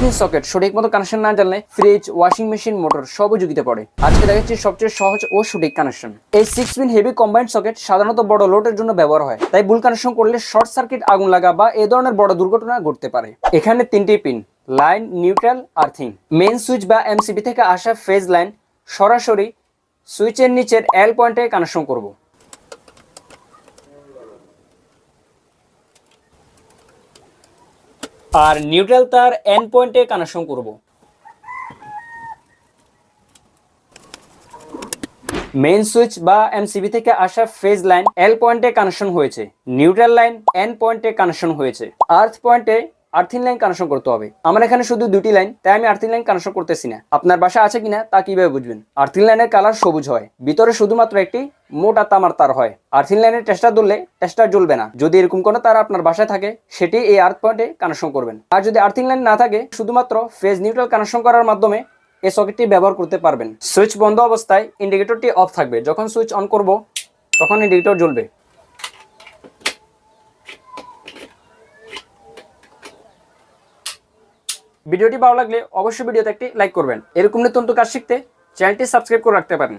Pin socket সঠিক মতো connection না জানলে ফ্রিজ ওয়াশিং মেশিন মোটর সবই ঝুঁকিতে পড়ে। আজকে দেখাচ্ছি সবচেয়ে সহজ ও সঠিক কানেকশন এই six pin heavy combined socket সাধারণত বড় লোডের জন্য ব্যবহার হয়, তাই ভুল কানেকশন করলে শর্ট সার্কিট আগুন লাগা বা এ ধরনের বড় দুর্ঘটনা ঘটতে পারে। এখানে তিনটি pin line neutral earthing main switch বা এমসিবি থেকে আসা ফেজ লাইন সরাসরি সুইচের নিচের এল পয়েন্টে কানেকশন করব। আর নিউট্রাল তার এন পয়েন্টে কানেকশন করব। মেইন সুইচ বা এমসিবি থেকে আসা ফেজ লাইন এল পয়েন্টে কানেকশন হয়েছে। নিউট্রাল লাইন এন পয়েন্টে কানেকশন হয়েছে। আর্থ পয়েন্টে আর্থিং লাইন কানেকশন করতে হবে। আমার এখানে শুধু দুটি লাইন তাই আমি আর্থিং লাইন কানেকশন করতেছি না। আপনার বাসা আছে কিনা তা কীভাবে বুঝবেন? আর্থিং লাইনের কালার সবুজ হয়। ভিতরে শুধুমাত্র একটি মোটা তামার তার হয়। আর্থিং লাইনের টেস্টার ধরলে টেস্টার জ্বলবে না। যদি এরকম কোনো তার আপনার বাসায় থাকে, সেটি এই আর্থ পয়েন্টে কানেকশন করবেন। আর যদি আর্থিং লাইন না থাকে, শুধুমাত্র ফেজ নিউট্রাল কানেকশন করার মাধ্যমে এই সকেটটি ব্যবহার করতে পারবেন। সুইচ বন্ধ অবস্থায় ইন্ডিকেটরটি অফ থাকবে। যখন সুইচ অন করব, তখন ইন্ডিকেটর জ্বলবে। ভিডিওটি ভালো লাগলে অবশ্যই ভিডিওতে একটি লাইক করবেন। এরকম নতুন কাজ শিখতে চ্যানেলটি সাবস্ক্রাইব করে রাখতে পারেন।